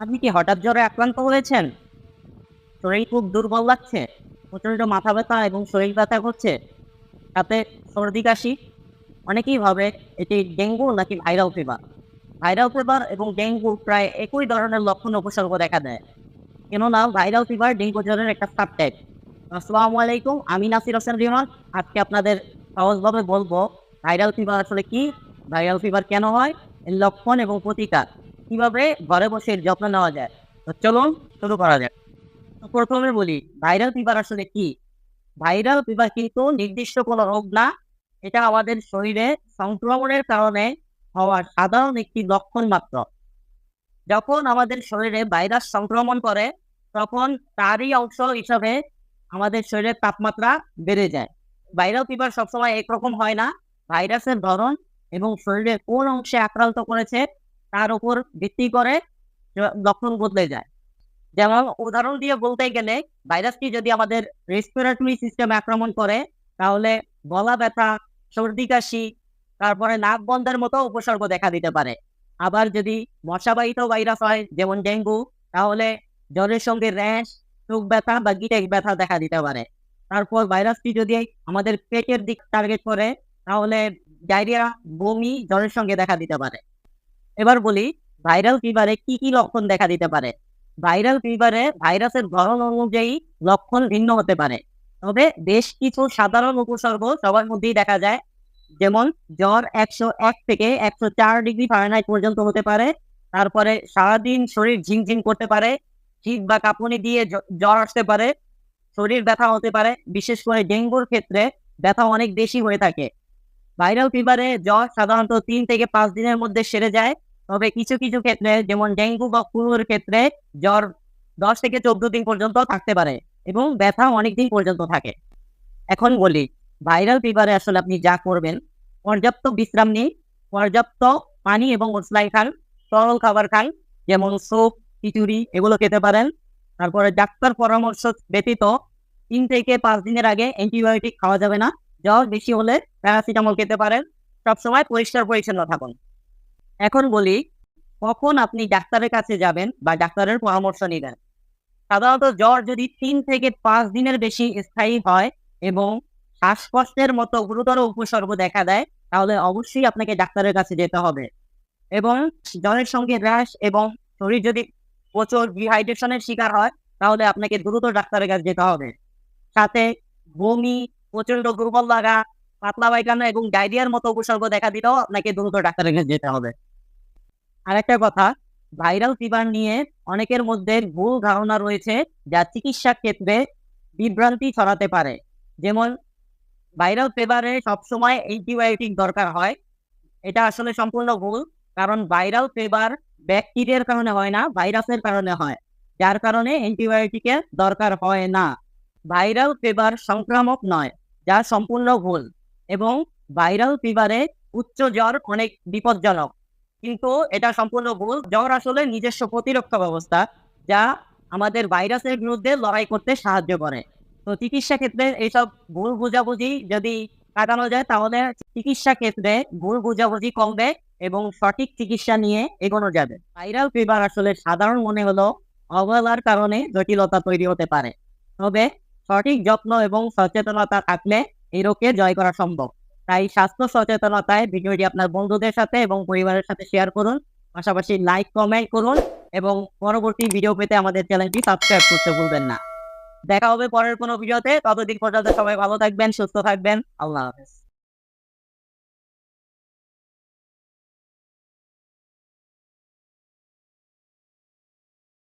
আপনি কি হঠাৎ জ্বরে আক্রান্ত হয়েছেন? শরীর খুব দুর্বল লাগছে, প্রচণ্ড মাথা ব্যথা এবং শরীর ব্যথা করছে। সাথে সর্দি, কাশি, অনেকেই ভাবে এটি ডেঙ্গু নাকি ভাইরাল ফিভার ভাইরাল ফিভার এবং ডেঙ্গু প্রায় একই ধরনের লক্ষণ উপসর্গ দেখা দেয়। কেননা, ভাইরাল ফিভার ডেঙ্গু জ্বরের একটা সাব টাইপ আসসালামু আলাইকুম, আমি নাসির হোসেন রিমান আজকে আপনাদের সহজভাবে বলব, ভাইরাল ফিভার আসলে কি? ভাইরাল ফিভার কেন হয়? লক্ষণ এবং প্রতিকার। কীভাবে ঘরে বসে যত্ন নেওয়া যায়? তো চলুন শুরু করা যাক। তো প্রথমে বলি ভাইরাল ফিভার আসলে কি? ভাইরাল ফিভার কিন্তু নির্দিষ্ট কোনো রোগ না, এটা আমাদের শরীরে সংক্রমণের কারণে হওয়ার সাধারণ একটি লক্ষণ মাত্র। যখন আমাদের শরীরে ভাইরাস সংক্রমণ করে, তখন তারই অংশ হিসাবে আমাদের শরীরের তাপমাত্রা বেড়ে যায়। ভাইরাল ফিভার সবসময় একরকম হয় না। ভাইরাসের ধরন এবং শরীরের কোন অংশে আক্রান্ত করেছে তার উপর ভিত্তি করে লক্ষণ বদলে যায়। যেমন উদাহরণ দিয়ে বলতে গেলে, ভাইরাসটি যদি আমাদের রেসপিরেটরি সিস্টেমে আক্রমণ করে, তাহলে গলা ব্যথা, সর্দি কাশি, তারপরে নাক বন্ধের মতো উপসর্গ দেখা দিতে পারে। আবার যদি মশাবাহিত ভাইরাস হয়, যেমন ডেঙ্গু, তাহলে জ্বরের সঙ্গে র্যাশ, চোখ ব্যথা বা গিটেক ব্যথা দেখা দিতে পারে। তারপর ভাইরাসটি যদি আমাদের পেটের দিক টার্গেট করে, তাহলে ডায়রিয়া বমি জ্বরের সঙ্গে দেখা দিতে পারে। এবার বলি ভাইরাল ফিভারে কি কি লক্ষণ দেখা দিতে পারে? ভাইরাল ফিভারে ভাইরাসের ধরন অনুযায়ী লক্ষণ ভিন্ন হতে পারে। তবে বেশ কিছু সাধারণ উপসর্গ সবার মধ্যেই দেখা যায়। যেমন, জ্বর একশো এক থেকে একশো চার ডিগ্রি ফারেনহাইট পর্যন্ত হতে পারে। তারপরে সারাদিন শরীর ঝিমঝিম করতে পারে। শীত বা কাঁপুনি দিয়ে জ্বর আসতে পারে। শরীর ব্যথা হতে পারে। বিশেষ করে ডেঙ্গুর ক্ষেত্রে ব্যথা অনেক বেশি হয়ে থাকে। ভাইরাল ফিভারে জ্বর সাধারণত তিন থেকে পাঁচ দিনের মধ্যে সেরে যায়। তবে কিছু কিছু ক্ষেত্রে, যেমন ডেঙ্গু বা ফ্লুর ক্ষেত্রে জ্বর দশ থেকে চোদ্দ দিন পর্যন্ত থাকতে পারে এবং ব্যথা অনেক দিন পর্যন্ত থাকে। এখন বলি, ভাইরাল ফিভারে আসলে আপনি যা করবেন, পর্যাপ্ত বিশ্রাম নিন, পর্যাপ্ত পানি এবং মশলাই খান, তরল খাবার খান, যেমন স্যুপ, খিচুড়ি, এগুলো খেতে পারেন। তারপরে ডাক্তার পরামর্শ ব্যতীত তিন থেকে পাঁচ দিনের আগে অ্যান্টিবায়োটিক খাওয়া যাবে না। জ্বর বেশি হলে প্যারাসিটামল খেতে পারেন। সবসময় পরিষ্কার পরিচ্ছন্ন থাকুন। এখন বলি, কখন আপনি ডাক্তারের কাছে যাবেন বা ডাক্তারের পরামর্শ নেবেন? সাধারণত জ্বর যদি তিন থেকে পাঁচ দিনের বেশি স্থায়ী হয় এবং শ্বাসকষ্টের মতো গুরুতর উপসর্গ দেখা দেয়, তাহলে অবশ্যই আপনাকে ডাক্তারের কাছে যেতে হবে। এবং জ্বরের সঙ্গে র্যাশ এবং শরীর যদি প্রচুর ডিহাইড্রেশনের শিকার হয়, তাহলে আপনাকে দ্রুত ডাক্তারের কাছে যেতে হবে। সাথে বমি প্রচণ্ড দুর্বল লাগা, পাতলা পায়খানা এবং ডায়রিয়ার মতো উপসর্গ দেখা দিলেও আপনাকে দ্রুত ডাক্তারের কাছে যেতে হবে। আরেকটা কথা, ভাইরাল ফিভার নিয়ে অনেকের মধ্যে ভুল ধারণা রয়েছে যা চিকিৎসা ক্ষেত্রে বিভ্রান্তি ছড়াতে পারে। যেমন, ভাইরাল ফিভারে সবসময় অ্যান্টিবায়োটিক দরকার হয়। এটা আসলে সম্পূর্ণ ভুল, কারণ ভাইরাল ফিভার ব্যাকটেরিয়ার কারণে হয় না, ভাইরাসের কারণে হয়। যার কারণে অ্যান্টিবায়োটিকের দরকার হয় না। ভাইরাল ফিভার সংক্রামক নয়, যা সম্পূর্ণ ভুল এবং ভাইরাল ফিভারে উচ্চ জ্বর অনেক বিপজ্জনক। কিন্তু এটা সম্পূর্ণ ভুল। জ্বর আসলে নিজস্ব প্রতিরক্ষা ব্যবস্থা, যা আমাদের ভাইরাসের বিরুদ্ধে লড়াই করতে সাহায্য করে। তো চিকিৎসা ক্ষেত্রে এইসব ভুল বোঝাবুঝি যদি কাটানো যায়, তাহলে চিকিৎসা ক্ষেত্রে ভুল বোঝাবুঝি কমবে এবং সঠিক চিকিৎসা নিয়ে এগোনো যাবে। ভাইরাল ফিভার আসলে সাধারণ মনে হলো অবহেলার কারণে জটিলতা তৈরি হতে পারে। তবে সঠিক যত্ন এবং সচেতনতা থাকলে এই রোগকে জয় করা সম্ভব। তাই স্বাস্থ্য সচেতনতায় ভিডিওটি আপনার বন্ধুদের সাথে এবং পরিবারের সাথে শেয়ার করুন। পাশাপাশি লাইক কমেন্ট করুন এবং পরবর্তী ভিডিও পেতে আমাদের চ্যানেলটি সাবস্ক্রাইব করতে ভুলবেন না। দেখা হবে পরের কোনো ভিডিওতে ততদিন পর্যন্ত সবাই ভালো থাকবেন, সুস্থ থাকবেন। আল্লাহ হাফেজ।